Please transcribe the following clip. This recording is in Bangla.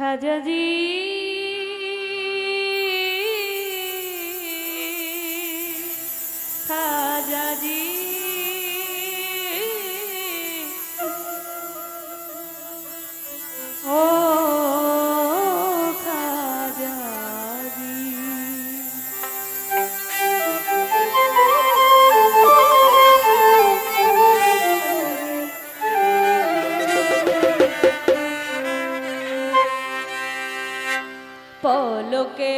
খাজাজি খাজাজি ও